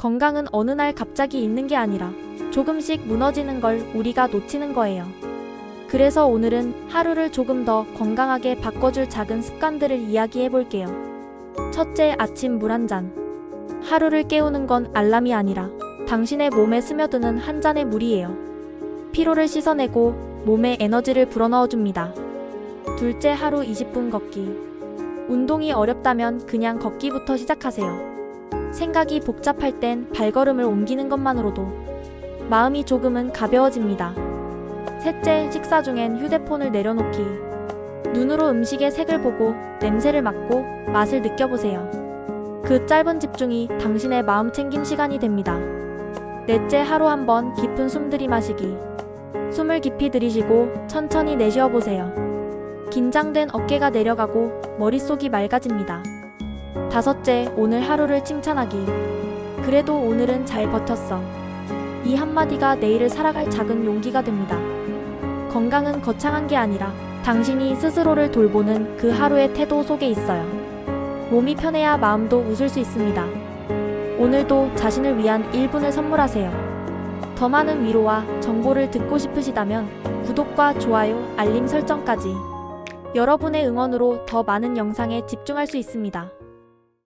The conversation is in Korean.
건강은 어느 날 갑자기 있는 게 아니라 조금씩 무너지는 걸 우리가 놓치는 거예요. 그래서 오늘은 하루를 조금 더 건강하게 바꿔줄 작은 습관들을 이야기해 볼게요. 첫째, 아침 물 한 잔. 하루를 깨우는 건 알람이 아니라 당신의 몸에 스며드는 한 잔의 물이에요. 피로를 씻어내고 몸에 에너지를 불어넣어 줍니다. 둘째, 하루 20분 걷기. 운동이 어렵다면 그냥 걷기부터 시작하세요. 생각이 복잡할 땐 발걸음을 옮기는 것만으로도 마음이 조금은 가벼워집니다. 셋째, 식사 중엔 휴대폰을 내려놓기. 눈으로 음식의 색을 보고 냄새를 맡고 맛을 느껴보세요. 그 짧은 집중이 당신의 마음 챙김 시간이 됩니다. 넷째, 하루 한 번 깊은 숨 들이마시기. 숨을 깊이 들이쉬고 천천히 내쉬어 보세요. 긴장된 어깨가 내려가고 머릿속이 맑아집니다. 다섯째, 오늘 하루를 칭찬하기. 그래도 오늘은 잘 버텼어. 이 한마디가 내일을 살아갈 작은 용기가 됩니다. 건강은 거창한 게 아니라 당신이 스스로를 돌보는 그 하루의 태도 속에 있어요. 몸이 편해야 마음도 웃을 수 있습니다. 오늘도 자신을 위한 1분을 선물하세요. 더 많은 위로와 정보를 듣고 싶으시다면 구독과 좋아요, 알림 설정까지 여러분의 응원으로 더 많은 영상에 집중할 수 있습니다.